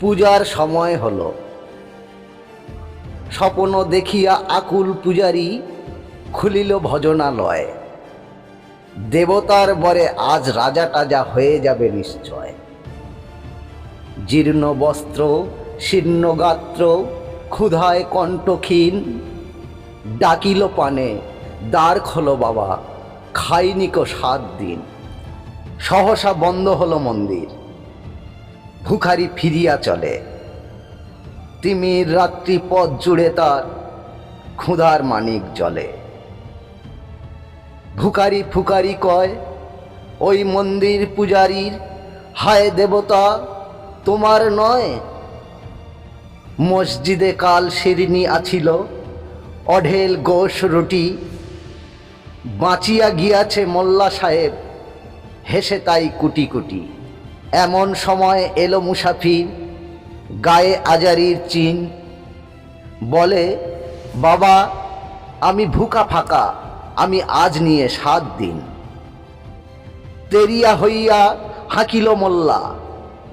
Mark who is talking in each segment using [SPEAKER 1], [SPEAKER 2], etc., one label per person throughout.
[SPEAKER 1] পূজার সময় হল। স্বপ্ন দেখিয়া আকুল পূজারি খুলিল ভজনালয়। দেবতার বরে আজ রাজা টাজা হয়ে যাবে নিশ্চয়। জীর্ণ বস্ত্র, শীর্ণ গাত্র, ক্ষুধায় কণ্ঠক্ষীণ। ডাকিল পানে, দ্বার খোলো বাবা, খাইনিকো সাত দিন। সহসা বন্ধ হলো মন্দির। ভুখারি ফিরিয়া চলে। তিমির রাত্রি পথ জুড়ে তার ক্ষুধার মানিক জলে। ভুকারি ফুকারি কয়, ওই মন্দির পূজারীর হায় দেবতা, তোমার নয়? মসজিদে কাল শিরিনি আছিল, অঢেল গোস রুটি। বাঁচিয়া গিয়াছে মোল্লা সাহেব, হেসে তাই কুটি কুটি এমন সময় এলো মুসাফির, গায়ে আজারির চিন। বলে, বাবা, আমি ভুকা ফাঁকা, আমি আজ নিয়ে সাত দিন। তেরিয়া হইয়া হাঁকিল মোল্লা,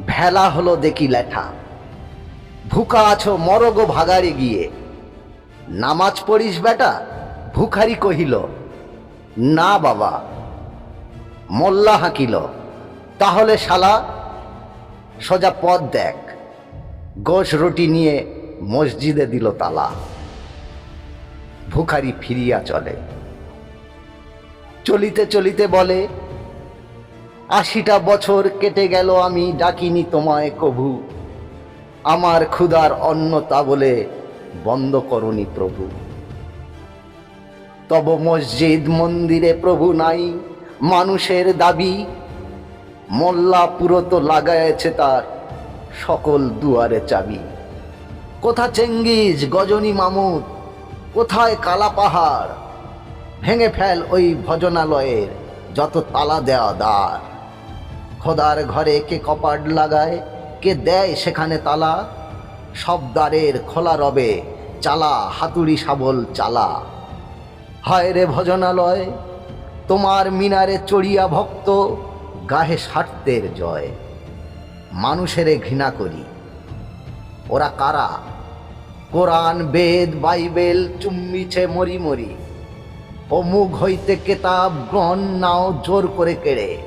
[SPEAKER 1] ভেলা হলো দেখি লেঠা। ভুকা আছো মরগো ভাগারে গিয়ে। নামাজ পড়িস বেটা? ভুখারি কহিল, না বাবা। মোল্লা হাঁকিল তাহলে শালা সোজা পথ দেখ। গোশ রুটি নিয়ে মসজিদে দিল তালা। ভুখারি ফিরিয়া চলে। চলিতে চলিতে বলে, আশিটা বছর কেটে গেল আমি ডাকিনি তোমায় কভু। আমার ক্ষুধার অন্ন তা বলে বন্ধ করনি প্রভু। তব মসজিদ মন্দিরে প্রভু নাই, মানুষের দাবি মোল্লা পুরো তো লাগায়েছে তার সকল দুয়ারে চাবি। কোথা চেঙ্গিজ গজনী মামুদ, কোথায় কালা পাহাড়? ভেঙে ফেল ওই ভজনালয়ের যত তালা দেওয়া দ্বার। খোদার ঘরে কে কপাট লাগায়, কে দেয় সেখানে তালা? সব দ্বারের খোলা রবে চালা, হাতুড়ি শাবল চালা। হায় রে ভজনালয়, তোমার মিনারে চড়িয়া ভক্ত গাহে স্বার্থের জয়। মানুষেরে ঘৃণা করি। ওরা কারা? কোরআন, বেদ, বাইবেল, চুম্মিছে, মরি মরি। মুখ হইতে কেতাব গ্রহণ নাও জোর করে কেড়ে।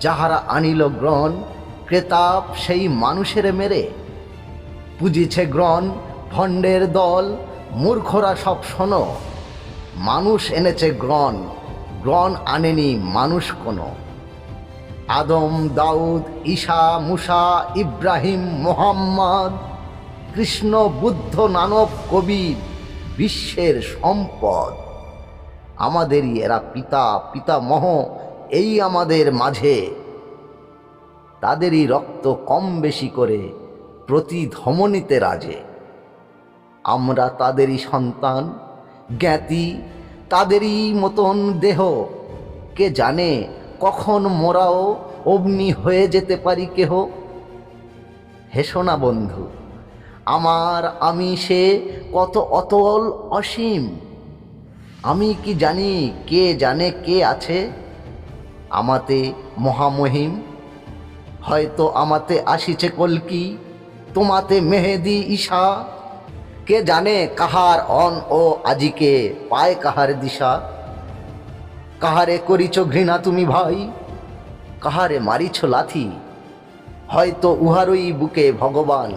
[SPEAKER 1] যাহারা আনিল গ্রহণ ক্রেতাব সেই মানুষের মেরে। পুজিছে গ্রহণ ভণ্ডের দল, মূর্খরা সব শোনো। মানুষ এনেছে গ্রহণ গ্রহণ আনেনি মানুষ কোনো। আদম, দাউদ, ঈশা, মুসা, ইব্রাহিম, মোহাম্মদ। কৃষ্ণ, বুদ্ধ নানব কবির বিশ্বের সম্পদ। আমাদেরই এরা পিতা, পিতামহ, এই আমাদের মাঝে। তাদেরই রক্ত কম বেশি করে প্রতি ধমনীতে রাজে। আমরা তাদেরই সন্তান, জ্ঞাতি, তাদেরই মতন দেহ। কে জানে কখন মোরাও অগ্নি হয়ে যেতে পারি কেহ? হেসো না বন্ধু, আমার আমি সে কত অতল অসীম? আমি কি জানি কে জানে কে আছে আমাতে মহামহিম? হয়তো আমাতে আসিছে কলকি, তোমাতে মেহেদি ঈশা। কে জানে কাহার অন ও আজিকে পায় কাহার দিশা? কাহারে করিছ ঘৃণা তুমি ভাই? কাহারে মারিছ লাথি? হয়তো উহারই বুকে ভগবান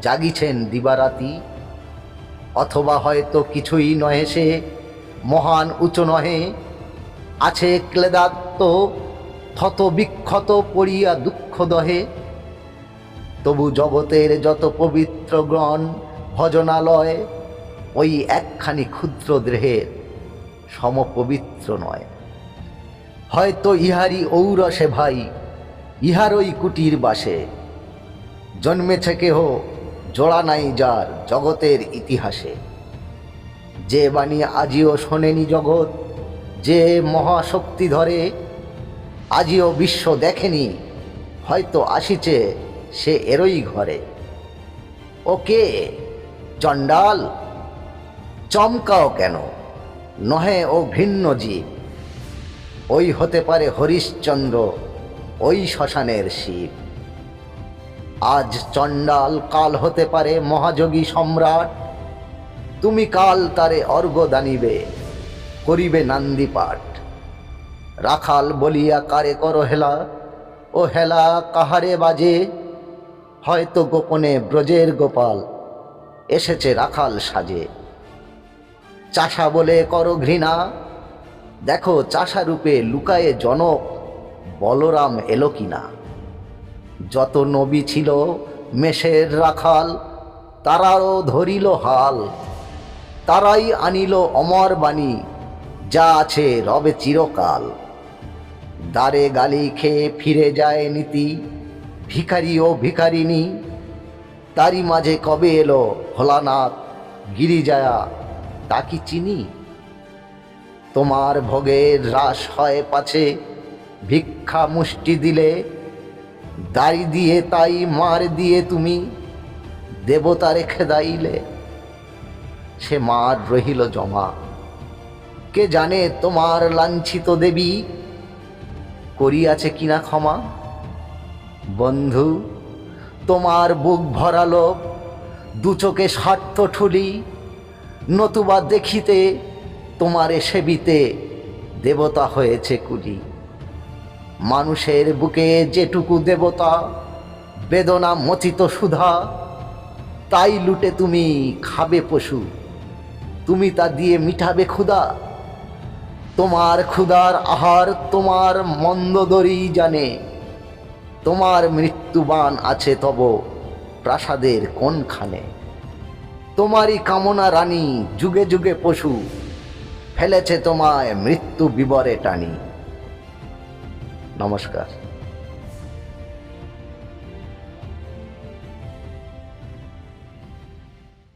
[SPEAKER 1] জাগিছেন দিবারাতি। অথবা হয়তো কিছুই নহে সে, মহান উঁচু নহে। আছে ক্লেদাত্ম ক্ষত বিক্ষত পড়িয়া দুঃখ দহে। তবু জগতের যত পবিত্র গ্রণ ভজনালয়, ওই একখানি ক্ষুদ্র দেহের সমপবিত্র নয়। হয়তো ইহারি ঔরসে ভাই, ইহারই কুটির বাসে। জন্মেছে কেহ, জোড়া নাই যার জগতের ইতিহাসে। যে বাণী আজিও শোনেনি জগৎ, যে মহাশক্তি ধরে, আজিও বিশ্ব দেখেনি, হয়তো আসিছে সে এরই ঘরে। ওকে চণ্ডাল? চমকাও কেন? নহে ও ভিন্ন জীব। ওই হতে পারে হরিশ্চন্দ্র, ওই শ্মশানের শিব। আজ চণ্ডাল কাল হতে পারে মহাযোগী সম্রাট, তুমি কাল তারে অর্ঘ দানিবে, করিবে নান্দি পাঠ। রাখাল বলিয়া, কারে কর হেলা? ও হেলা কাহারে বাজে? হয়তো গোপনে ব্রজের গোপাল, এসেছে রাখাল সাজে। চাষা বলে, কর ঘৃণা দেখো চাষা রূপে লুকায়ে জনক, বলরাম এলো কিনা? যত নবী ছিল মেষের রাখাল তারাও ধরিল হাল। তারাই আনিল অমর বাণী, যা আছে রবে চিরকাল। দ্বারে গালি খেয়ে ফিরে যায় নীতি, ভিখারি ও ভিখারিনী তারই মাঝে কবে এলো ভোলানাথ, গিরিজায়া, তা কি চিনি? তোমার ভোগের হ্রাস হয় পাছে, ভিক্ষা মুষ্টি দিলে, দাড়ি দিয়ে তাই মার দিয়ে তুমি দেবতা রেখে দাইলে। সে মার রহিল জমা। কে জানে তোমার লাঞ্ছিত দেবী করিয়াছে কিনা ক্ষমা? বন্ধু, তোমার বুক ভরালো, দু চোখে স্বার্থ ঠুলি, নতুবা দেখিতে তোমারে সেবিতে দেবতা হয়েছে কুলি। মানুষের বুকে যেটুকু দেবতা, বেদনা মচিত সুধা, তাই লুটে তুমি খাবে পশু। তুমি তা দিয়ে মিঠাবে ক্ষুধা। তোমার ক্ষুধার আহার তোমার মন্দদরি জানে। তোমার মৃত্যুবান আছে তব প্রাসাদের কোনখানে। তোমারই কামনা রানী যুগে যুগে পশু। ফেলেছে তোমায় মৃত্যু বিবরে টানি। নমস্কার।